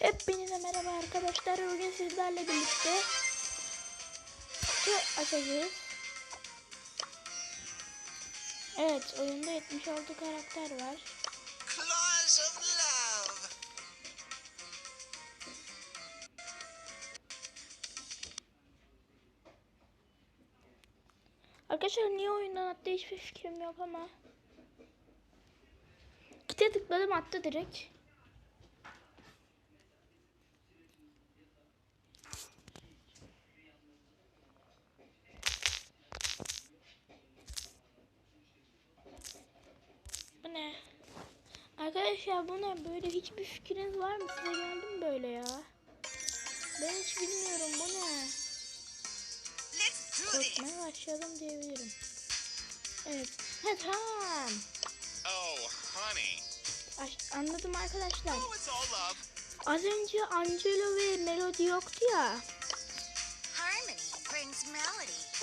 Hepinize merhaba arkadaşlar. Bugün sizlerle birlikte kutu açacağız. Evet, oyunda 76 karakter var. Arkadaşlar niye oyundan attı hiçbir fikrim yok ama. Kite tıkladım attı direkt. Ne? Arkadaşlar bu ne? Böyle hiçbir fikriniz var mı? Size geldi mi böyle ya? Ben hiç bilmiyorum bu ne? Korkmaya başladım diyebilirim. Evet. Ha tamam. Oh, honey. Aş- anladım arkadaşlar. Oh. Az önce Angelo ve Melody yoktu ya.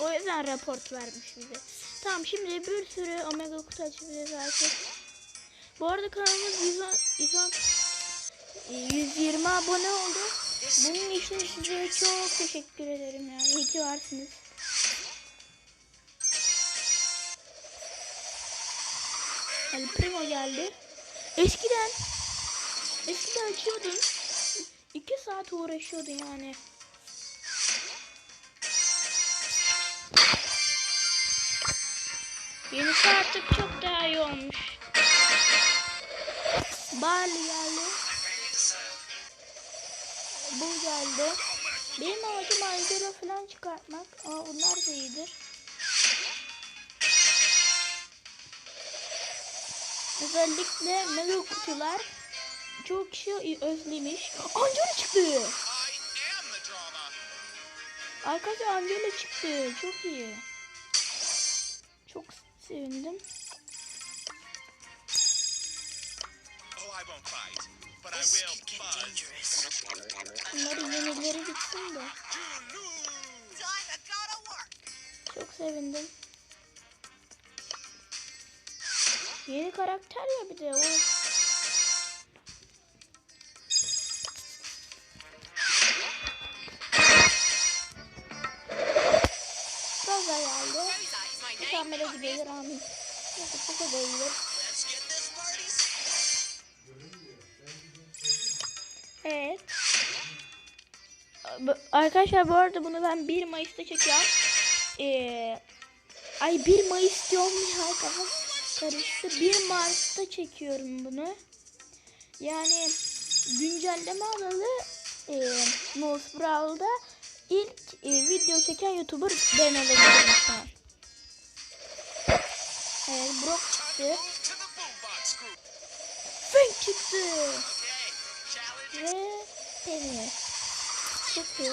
O yüzden raport vermiş bize. Tamam şimdi bir sürü Omega kutu açabiliriz artık. Bu arada kanalımız 110, 110 e, 120 abone oldu. Bunun için size çok teşekkür ederim yani. İyi ki varsınız. El Primo geldi. Eskiden eskiden açıyordun. 2 saat uğraşıyordun yani. Yenisi artık çok daha iyi olmuş. Barley geldi. Bu geldi. Benim amacım Angelo falan çıkartmak. Ama bunlar da iyidir. Özellikle mega kutular çok kişi özlemiş. Angelo çıktı. Arkadaşlar Angelo çıktı. Çok iyi. Çok sevindim. Bunların yenileri gitsin de. Çok sevindim. Yeni karakter ya bir de o. Gaza geldi. Mükemmel gidiyor amin. Nasıl bu kadar iyi. Evet. Arkadaşlar bu arada bunu ben 1 Mayıs'ta çekiyorum. Ee, ay 1 Mayıs diyorum ya kafam karıştı. 1 Mart'ta çekiyorum bunu. Yani güncelleme alalı e, Nose Brawl'da ilk e, video çeken YouTuber ben olabilirim şu an. Evet Brock çıktı. Frank çıktı. Ve. Çok iyi.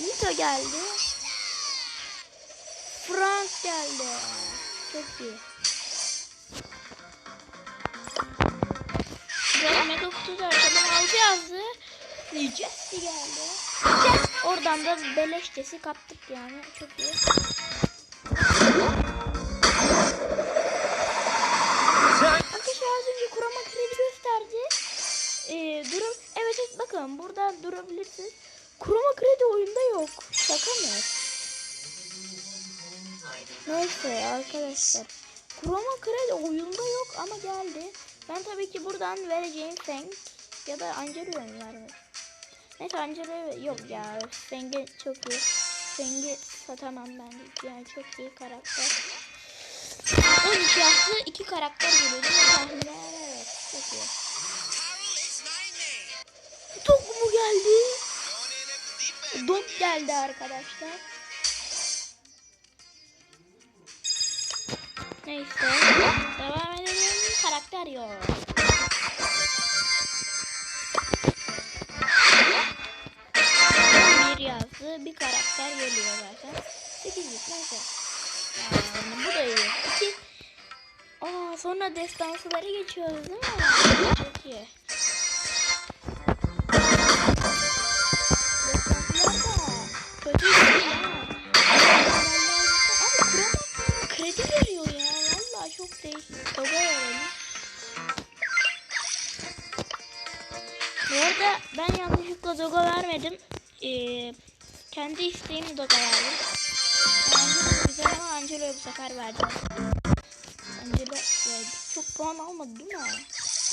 Nito geldi. Frank geldi. Çok iyi. Mega kutu da arkadan aldı yazdı. Jesse geldi. Oradan da beleşçesi kaptık yani. Çok iyi. Arkadaşlar az önce kurama kredi gösterdi. Ee, durum evet, evet bakın buradan durabilirsiniz. Kurama kredi oyunda yok. Şaka mı? Neyse arkadaşlar. Kurama kredi oyunda yok ama geldi. Ben tabii ki buradan vereceğim Feng ya da Angelo'ya mı vermek? Neyse Angelo'ya yok ya. Feng'i çok iyi. Feng'i satamam ben. Yani çok iyi karakter. 12 yaşlı iki karakter geliyor tahminen? Evet. Çok iyi. Dog mu geldi? Dog geldi arkadaşlar. Neyse. Devam edelim. Karakter yok. farklı bir karakter geliyor zaten. 8'lik neyse. Yani bu da iyi. 2 Aa sonra destansılara geçiyoruz değil mi? Çok iyi. çok değişik. Baba yani. Bu arada ben yanlışlıkla Zogo vermedim. Ee, kendi isteğimi de. Angelo güzel ama Angelo'ya bu sefer verdim. Angelo ya, çok puan almadı değil mi?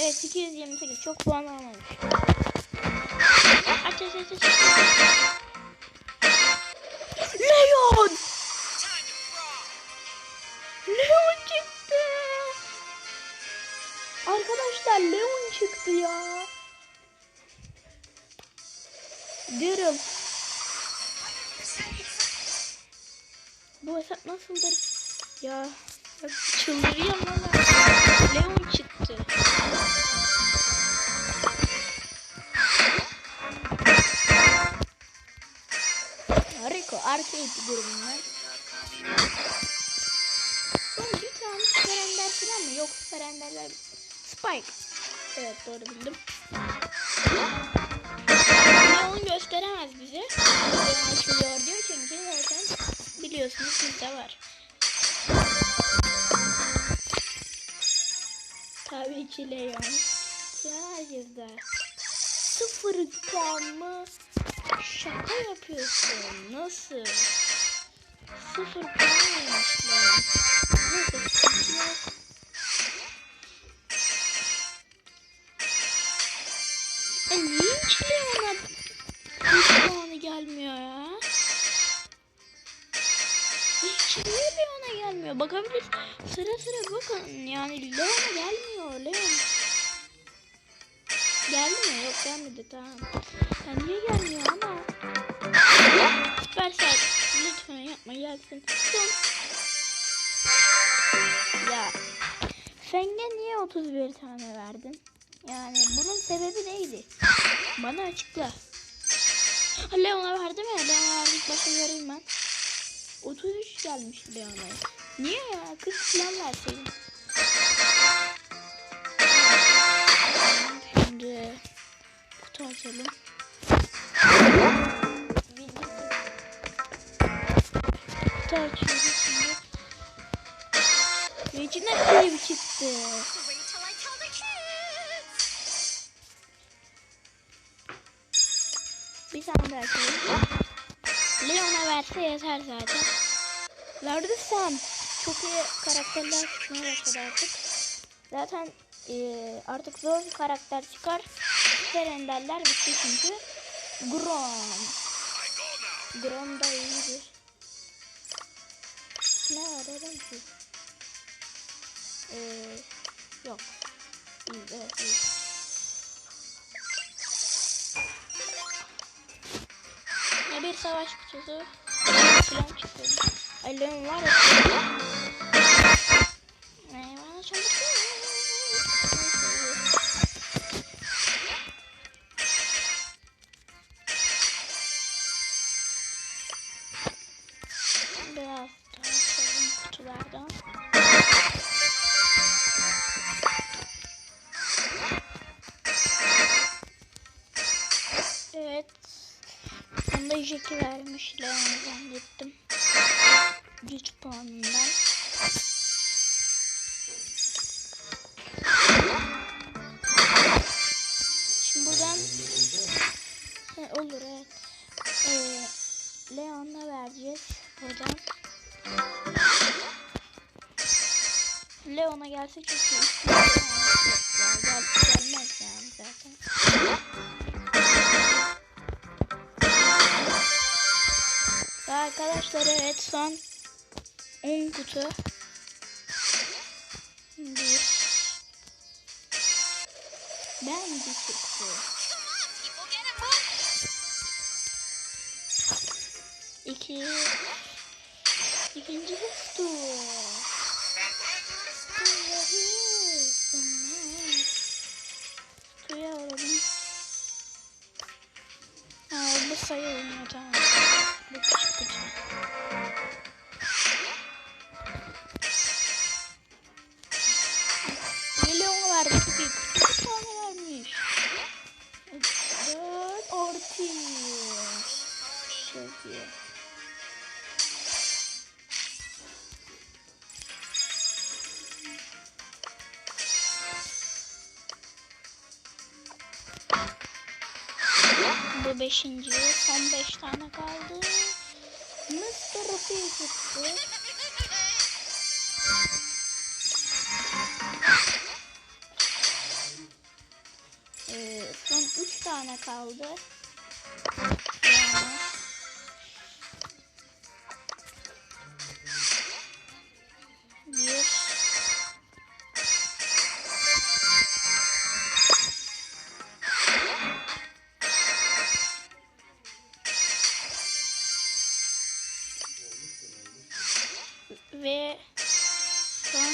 Evet 228 çok puan almamış. Aç aç aç aç. Leon! Leon çıktı. Arkadaşlar Leon çıktı ya. Diyorum. Bu hesap nasıldır? Ya bak çıldırıyorum ama Leon çıktı. Rico Arcade grubundan. Son bir tane süper ender falan mı? Yok süper enderler. Spike. Evet doğru bildim. Biliyorsunuz bizde var. Tabii ki Leon. Herkeste. Sıfır puan mı? Şaka yapıyorsun. Nasıl? Sıfır puan yemiş gelmiyor? Bakabilir. Sıra sıra bakın. Yani Leon'a gelmiyor. Leon. Geldi mi? Yok gelmedi. Tamam. Ya niye gelmiyor ama? Süpersel. Lütfen yapma gelsin. Son. Ya. Feng'e niye 31 tane verdin? Yani bunun sebebi neydi? Bana açıkla. Leon'a verdi mi? Leon'a verdi ilk başta göreyim ben. 33 gelmiş Leon'a. Niye ya? Kız falan verseydin. Şimdi kutu açalım. Kutu açıyoruz şimdi. Ve içinden çıktı. Bir tane daha açalım. Leon'a verse yeter zaten. Nerede Sam? Çok iyi karakterler çıkmaya başladı artık. Zaten eee, artık zor bir karakter çıkar. Süper enderler bitti çünkü. Grom. Grom da iyidir. Ne öyle ki? Eee, yok. İyi, evet iyi. Ne bir savaş kutusu. Silah. Ay Leon var ya. Onda Jack'i vermiş Leon zannettim. Güç puanından. Şimdi buradan He, olur evet. Ee, Leon'a vereceğiz buradan. Leon'a gelse çok iyi. Gelmez yani zaten. Arkadaşlar evet son 10 kutu. Bir. Ben bir çıktı. İki. İkinci kutu. Kutuyu alalım. Ha, bu sayı oynuyor tamam. Bu küçük Bu beşinci. Son beş tane kaldı. Mr. Çıktı. Ee, son üç tane kaldı. Yani. Ve son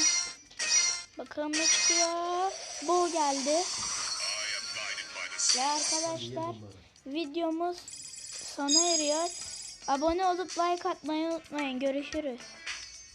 bakalım ne çıkıyor. Bu geldi. Ve arkadaşlar videomuz sona eriyor. Abone olup like atmayı unutmayın. Görüşürüz.